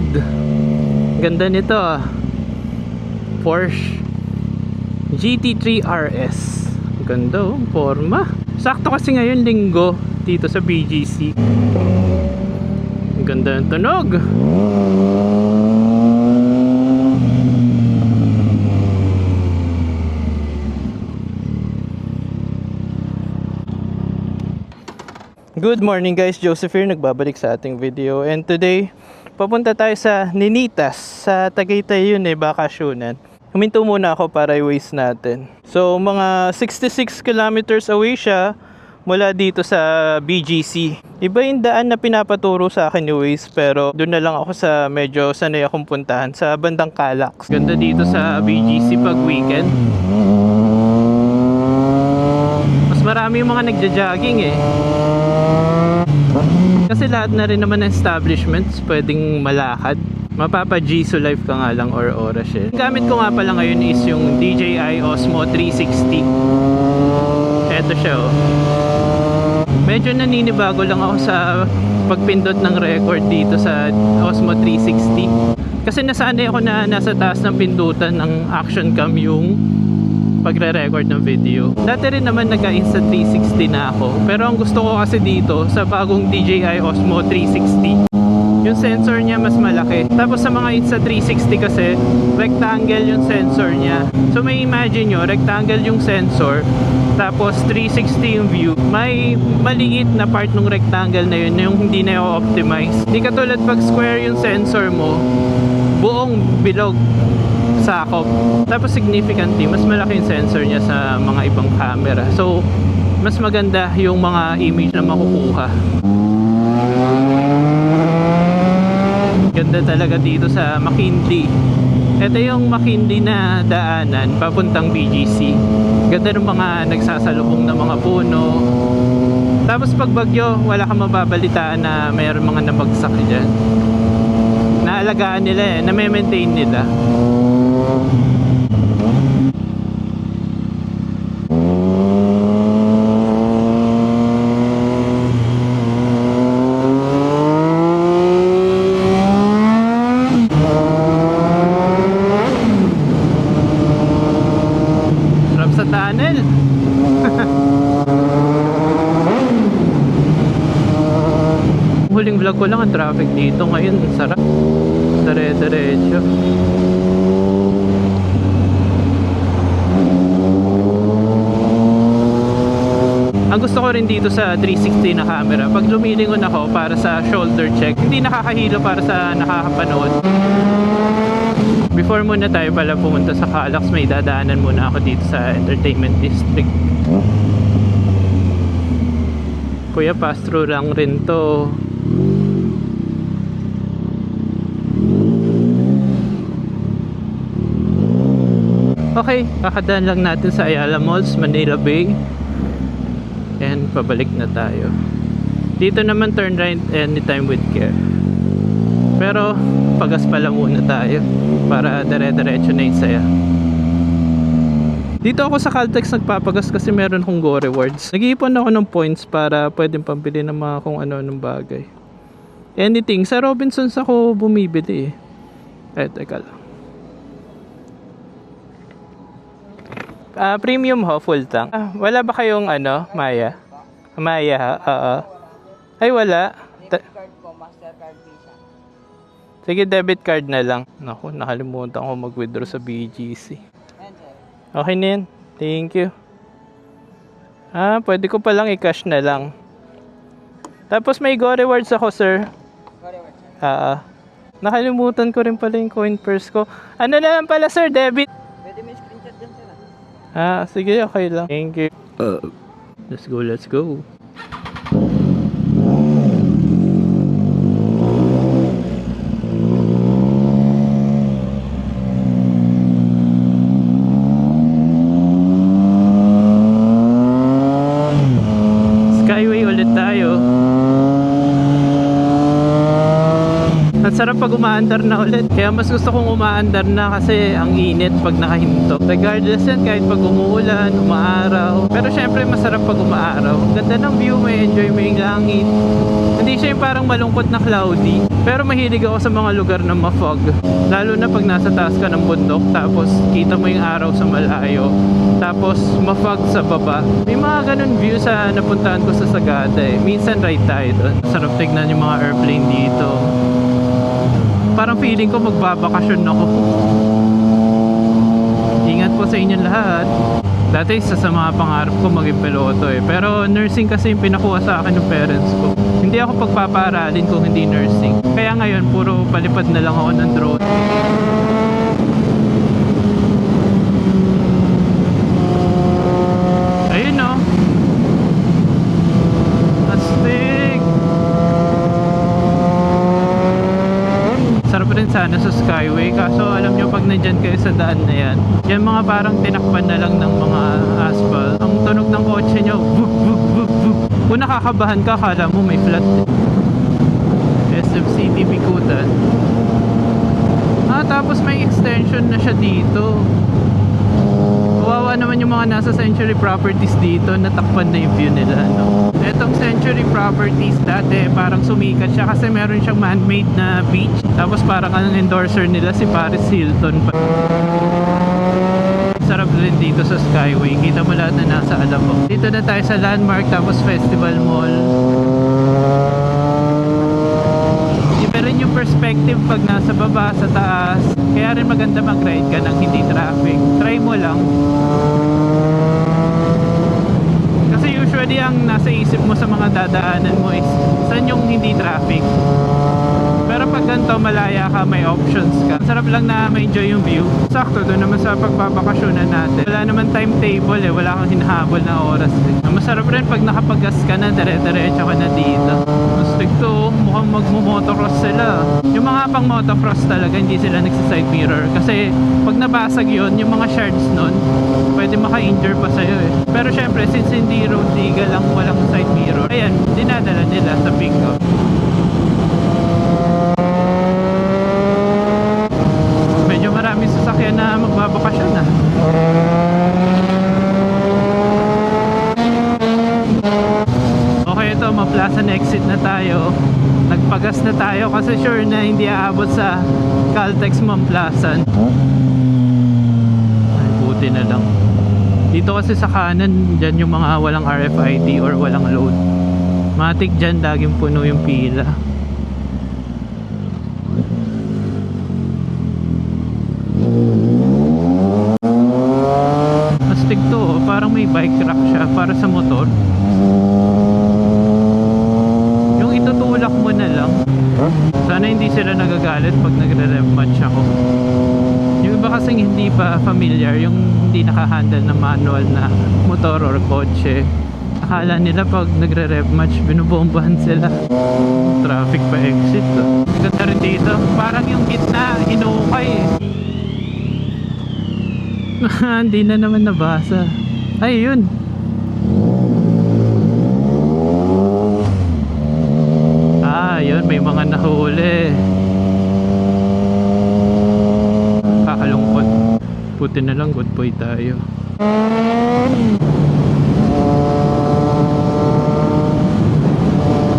speed. Ganda nito ah. Porsche GT3 RS. Ganda oh, forma. Sakto kasi ngayon linggo dito sa BGC. Ganda ng tunog. Good morning guys, Joseph here, nagbabalik sa ating video and today papunta tayo sa Ninitas sa Tagaytay yun eh, bakasyonan. Huminto muna ako para i-waste natin. So mga 66 kilometers away siya mula dito sa BGC Iba yung daan na pinapaturo sa akin ni Waze pero doon na lang ako sa medyo sanay akong puntahan sa bandang Calax. Ganda dito sa BGC pag weekend. Mas marami yung mga nagja-jogging eh kasi lahat na rin naman ng establishments pwedeng malakad. Mapapa Jisoo life ka nga lang or oras eh. Gamit ko nga pala ngayon is yung DJI Osmo 360. Eto siya oh. Medyo naninibago lang ako sa pagpindot ng record dito sa Osmo 360. Kasi nasanay ako na nasa taas ng pindutan ng action cam yung pagre-record ng video. Dati rin naman nagka-Insta360 na ako. Pero ang gusto ko kasi dito sa bagong DJI Osmo 360, yung sensor niya mas malaki. Tapos sa mga Insta360 kasi, rectangle yung sensor niya. So may imagine nyo, rectangle yung sensor, tapos 360 yung view. May maliit na part ng rectangle na yun, yung hindi na optimize. Hindi katulad pag square yung sensor mo, buong bilog sakop. Tapos significantly, mas malaki yung sensor niya sa mga ibang camera. So, mas maganda yung mga image na makukuha. Ganda talaga dito sa McKinley. Ito yung McKinley na daanan papuntang BGC. Ganda ng mga nagsasalubong na mga puno. Tapos pag bagyo, wala kang mababalitaan na mayroon mga nabagsak dyan. Naalagaan nila eh, na-maintain nila. Huling vlog ko lang ang traffic dito. Ngayon, sarap. Dire-diretso. Ang gusto ko rin dito sa 360 na camera, pag lumilingon ako para sa shoulder check, hindi nakakahilo para sa nakakapanood. Before muna tayo pala pumunta sa Calax, may dadaanan muna ako dito sa entertainment district. Kuya, pass through lang rin to. Okay, kakadaan lang natin sa Ayala Malls, Manila Bay. Pabalik na tayo. Dito naman turn right anytime with care. Pero pagas pala muna tayo para dire-diretso na yung saya. Dito ako sa Caltex nagpapagas kasi meron akong Go Rewards. Nag-iipon ako ng points para pwedeng pambili ng mga kung ano ng bagay. Anything. Sa Robinsons ako bumibili eh. Eh, teka lang. Ah, premium ho, full tank. Ah, wala ba kayong ano, Maya? Maya, ha? Oo. Ay, wala. Ta- card ko, Mastercard Visa. Sige, debit card na lang. Naku, nakalimutan ko mag-withdraw sa BGC. Ayan, sir. Okay na yan. Thank you. Ah, pwede ko palang i-cash na lang. Tapos may Go Rewards ako, sir. Sorry, wait, sir. Ah, ah. nakalimutan ko rin pala yung coin purse ko. Ano na lang pala, sir? Debit. Pwede may screenshot dyan, sir. ah. Ah, sige, okay lang. Thank you. let's go, let's go. Skyway ulit tayo. Ang sarap pag umaandar na ulit. Kaya mas gusto kong umaandar na kasi ang init pag nakahinto. Regardless yan, kahit pag umuulan, umaaraw. Pero syempre, masarap pag umaaraw. Ganda ng view, may enjoy mo yung langit. Hindi siya yung parang malungkot na cloudy. Pero mahilig ako sa mga lugar na ma-fog. Lalo na pag nasa taas ka ng bundok, tapos kita mo yung araw sa malayo. Tapos ma-fog sa baba. May mga ganun view sa napuntahan ko sa Sagada eh. Minsan ride tayo doon. Sarap tignan yung mga airplane dito. Parang feeling ko magbabakasyon ako. Ingat po sa inyo lahat. Dati isa sa mga pangarap ko maging piloto eh. Pero nursing kasi yung pinakuha sa akin ng parents ko. Hindi ako pagpapaaralin kung hindi nursing. Kaya ngayon, puro palipad na lang ako ng drone. Ayun no. Astig. Sarap rin sana sa Skyway. Kaso alam nyo pag nandyan kayo sa daan na yan yan mga parang tinakpan na lang ng mga asphalt. Ang tunog ng kotse nyo buk buk buk buk kung nakakabahan ka kala mo may flat. City Bikutan. Ah tapos may extension na siya dito Kawawa naman yung mga nasa Century Properties dito, natakpan na yung view nila. No? Etong Century Properties dati, parang sumikat siya kasi meron siyang man-made na beach. Tapos parang ang endorser nila si Paris Hilton pa. Sarap rin dito sa Skyway. Kita mo lahat na nasa Alabang. Dito na tayo sa Landmark tapos Festival Mall. Iba rin yung perspective pag nasa baba, sa taas. Kaya rin maganda mag-ride ka ng hindi traffic. Try mo lang. Kasi usually ang nasa isip mo sa mga dadaanan mo is saan yung hindi traffic. Pero pag ganito malaya ka, may options ka. Sarap lang na ma-enjoy yung view. Sakto doon naman sa pagbabakasyonan natin. Wala naman timetable eh, wala kang hinahabol na oras eh. Masarap rin pag nakapag-gas ka na, dire-diretso ka na dito. Gusto ko, mukhang magmo-motocross sila. Yung mga pang motocross talaga, hindi sila nagsa-side mirror. Kasi pag nabasag yon yung mga shards nun, pwede maka-injure pa sa'yo eh. Pero syempre, since hindi road legal ang walang side mirror, ayan, dinadala nila sa pick-up. Medyo maraming sasakyan na magbabakasyon na. Okay ito, ma-plaza na exit na tayo. Nagpagas na tayo kasi sure na hindi aabot sa Caltex Mamplasan. Ay, buti na lang. Dito kasi sa kanan, dyan yung mga walang RFID or walang load. Matik dyan, laging puno yung pila. Astig to, oh. parang may bike rack siya para sa motor. Yung itutulak mo na lang. Sana hindi sila nagagalit pag nagre-rev match ako. Yung iba kasing hindi pa familiar, yung hindi nakahandle ng manual na motor or kotse. Akala nila pag nagre-rev match, binubombahan sila. Traffic pa exit. Oh. Ganda rin dito. Parang yung gitna, hinukay eh. Hindi na naman nabasa. Ay, yun. Ah, yun. May mga nahuli. Kakalungkot. Puti na lang, good boy tayo.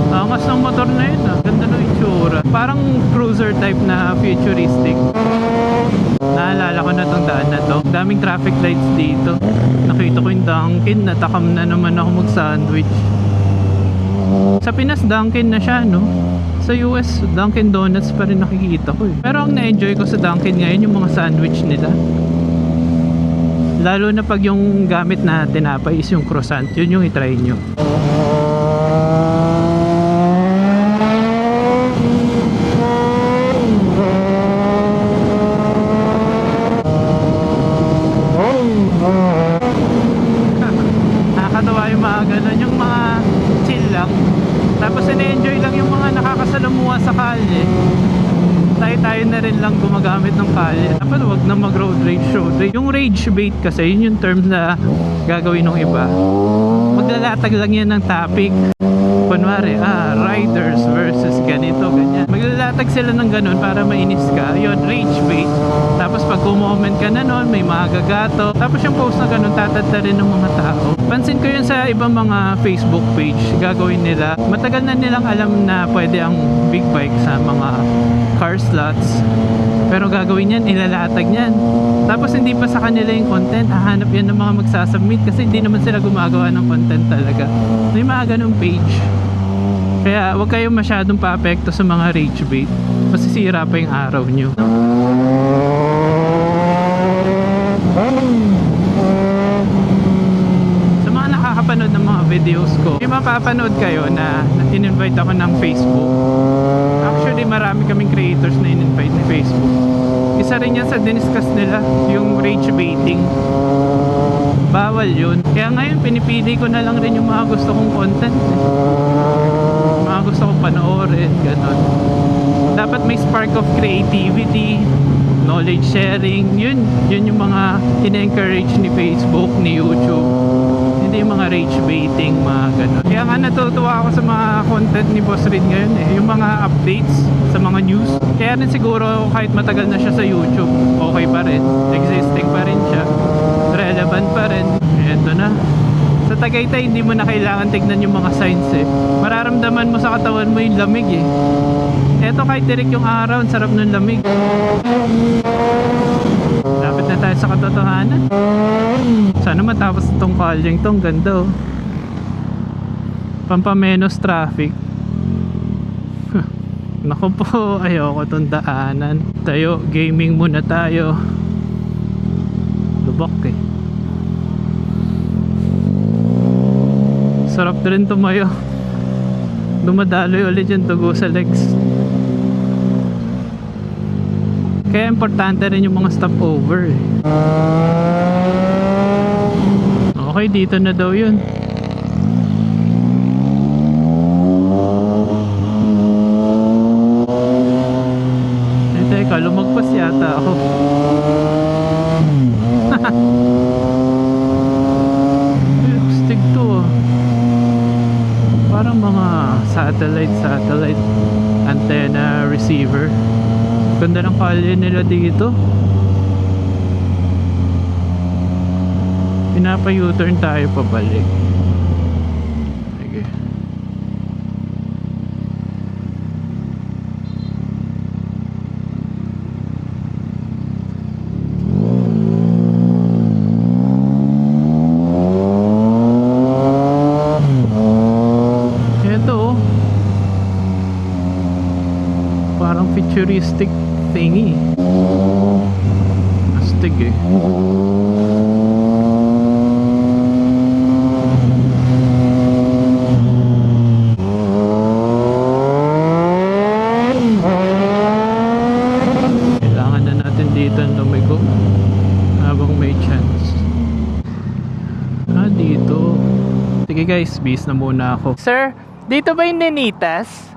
Angas ng motor na yun ah. Ganda ng itsura. Parang cruiser type na futuristic. Naalala ko na tong daan na to. Daming traffic lights dito. Nakita ko yung Dunkin. Natakam na naman ako mag-sandwich. Sa Pinas, Dunkin na siya, no? Sa US, Dunkin Donuts pa rin nakikita ko eh. Pero ang na-enjoy ko sa Dunkin ngayon, yung mga sandwich nila. Lalo na pag yung gamit na tinapay is yung croissant. Yun yung itry nyo. Nakakatawa yung mga ganun, yung mga chill lang. Tapos ina-enjoy lang yung mga nakakasalamuha sa kalye. Tayo-tayo na rin lang gumagamit ng kalye. Dapat wag na rage road rage. Yung rage bait kasi, yun yung term na gagawin ng iba. Maglalatag lang yan ng topic. Kunwari, ah, riders versus ganito, ganyan. Maglalatag sila ng ganun para mainis ka. Yun, rage bait. Tapos pag kumoment ka na nun, may mga gagato. Tapos yung post na ganun, tatanda rin ng mga tao. Pansin ko yun sa ibang mga Facebook page, gagawin nila. Matagal na nilang alam na pwede ang big bike sa mga car slots. Pero gagawin yan, ilalatag yan. Tapos hindi pa sa kanila yung content, hahanap yan ng mga magsasubmit kasi hindi naman sila gumagawa ng content talaga. May mga ganong page. Kaya huwag kayong masyadong pa-apekto sa mga rage bait. Masisira pa yung araw nyo. Sa mga nakakapanood ng mga videos ko, may mapapanood kayo na, in-invite ako ng Facebook. Actually, marami kaming creators na in-invite ni Facebook. Isa rin yan sa diniscuss nila, yung rage baiting. Bawal yun. Kaya ngayon, pinipili ko na lang rin yung mga gusto kong content. Eh. Mga gusto kong panoorin, ganon. Dapat may spark of creativity, knowledge sharing. Yun, yun yung mga in-encourage ni Facebook, ni YouTube. Hindi yung mga rage baiting, mga ganon. Kaya nga natutuwa ako sa mga content ni Boss Rin ngayon eh. Yung mga updates sa mga news. Kaya rin siguro kahit matagal na siya sa YouTube, okay pa rin. Existing pa rin siya. Relevant pa rin. Eto na. Sa Tagaytay, hindi mo na kailangan tignan yung mga signs eh. Mararamdaman mo sa katawan mo yung lamig eh. Eto kahit direct yung araw, ang sarap ng lamig. Lapit na tayo sa katotohanan. Sana matapos itong kalyeng to. Ang ganda oh. Pampamenos traffic. Naku po, ayoko tong daanan. Tayo, gaming muna tayo. Lubok eh. Sarap na rin tumayo. Dumadaloy ulit yung dugo sa legs. Kaya importante rin yung mga stopover eh. Okay, dito na daw yun. Eh, teka, lumagpas yata ako. Lipstick to ah. Parang mga satellite, satellite antenna receiver. Ganda ng kalye nila dito. Pinapa-U-turn tayo pabalik. Sige. Ito oh. Parang futuristic thingy. Astig eh. Na natin dito ang lumigo habang may chance. Ah, dito. Sige guys, bis na muna ako. Sir, dito ba yung Nenitas?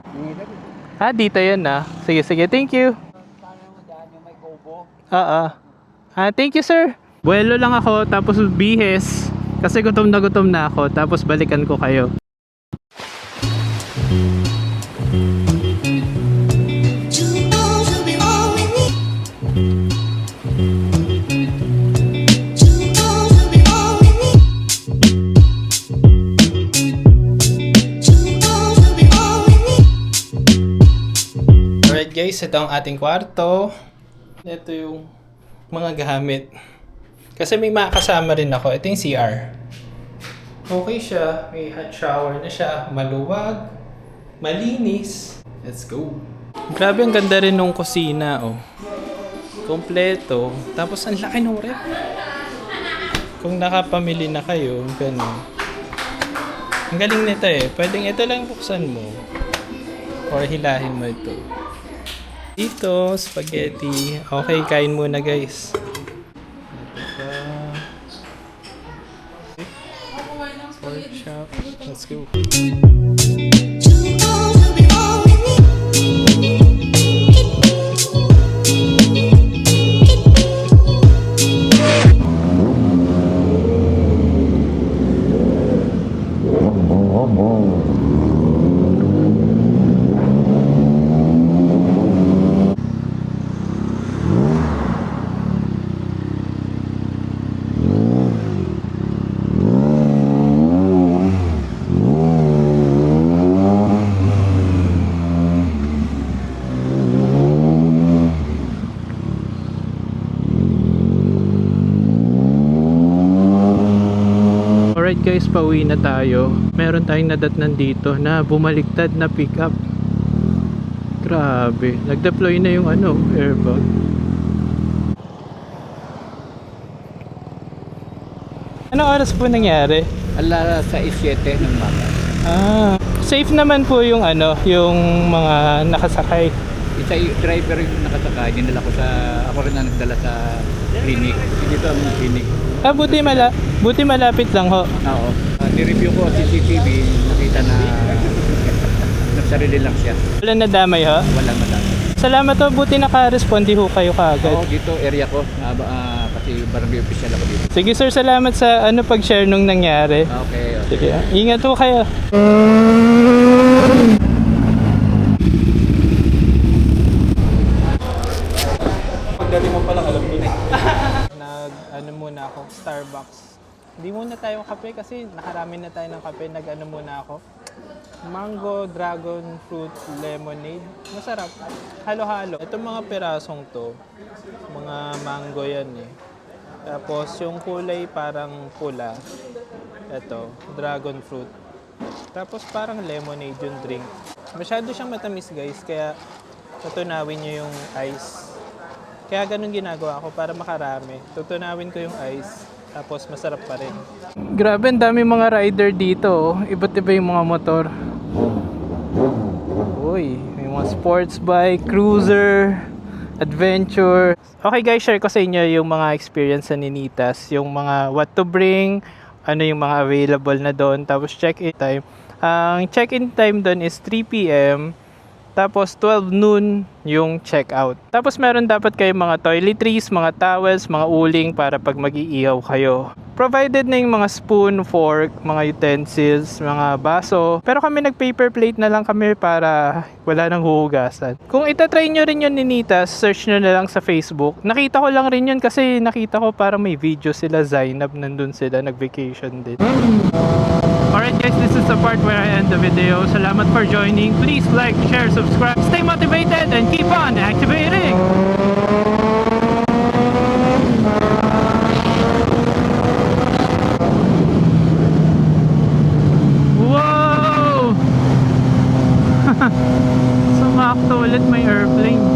Ah, dito yun ah. Sige, sige. Thank you. Paano mo dyan yung may kubo? Oo. Ah, thank you sir. Buwelo lang ako tapos bihes. Kasi gutom na gutom na ako tapos balikan ko kayo. Guys, ito ang ating kwarto. Ito yung mga gamit. Kasi may makasama rin ako. Ito yung CR. Okay siya. May hot shower na siya. Maluwag. Malinis. Let's go. Grabe ang ganda rin nung kusina, oh. Kompleto. Tapos ang laki ng rep. Kung nakapamili na kayo, ganun. Ang galing nito eh. Pwedeng ito lang buksan mo. Or hilahin mo ito. Dito, spaghetti. Okay, kain muna guys. Chop. Let's go. Guys, pauwi na tayo. Meron tayong nadatnan dito na bumaliktad na pickup. Grabe. Nag-deploy na yung ano, airbag. Ano oras po nangyari? Ala sa 7 ng maga. Ah, safe naman po yung ano, yung mga nakasakay. Isa yung driver yung nakasakay. Dinala ko sa... Ako rin ang nagdala sa clinic. Dito ang clinic. Ah, buti, mala buti malapit lang ho. Oo. Uh, nireview ko CCTV. Nakita na nagsarili lang siya. Wala na damay ho. Walang madami. Salamat ho, buti naka-responde ho kayo kaagad. Oo, dito area ko. Ba- ah, kasi barangay official ako dito. Sige sir, salamat sa ano pag-share nung nangyari. Okay, okay. Sige, ingat ho kayo. Hindi muna tayo kape kasi nakarami na tayo ng kape. Nag ano muna ako. Mango, dragon fruit, lemonade. Masarap. Halo-halo. Itong mga pirasong to, mga mango yan eh. Tapos yung kulay parang pula. Ito, dragon fruit. Tapos parang lemonade yung drink. Masyado siyang matamis guys, kaya tutunawin nyo yung ice. Kaya ganun ginagawa ko para makarami. Tutunawin ko yung ice, tapos masarap pa rin. Grabe, ang dami mga rider dito. oh. Iba't iba yung mga motor. Uy, may mga sports bike, cruiser, adventure. Okay guys, share ko sa inyo yung mga experience sa Ninitas. Yung mga what to bring, ano yung mga available na doon. Tapos check-in time. Ang check-in time doon is 3 p.m. Tapos 12 noon yung check-out. Tapos meron dapat kayong mga toiletries, mga towels, mga uling para pag mag-iihaw kayo. Provided na yung mga spoon, fork, mga utensils, mga baso. Pero kami nag-paper plate na lang kami para wala nang huhugasan. Kung itatry nyo rin yun ni Nita, search nyo na lang sa Facebook. Nakita ko lang rin yun kasi nakita ko parang may video sila Zainab nandun sila nag-vacation din. Alright guys, this is the part where I end the video. Salamat for joining. Please like, share, subscribe. Stay motivated and keep on activating. Whoa! Sumakto ulit may airplane.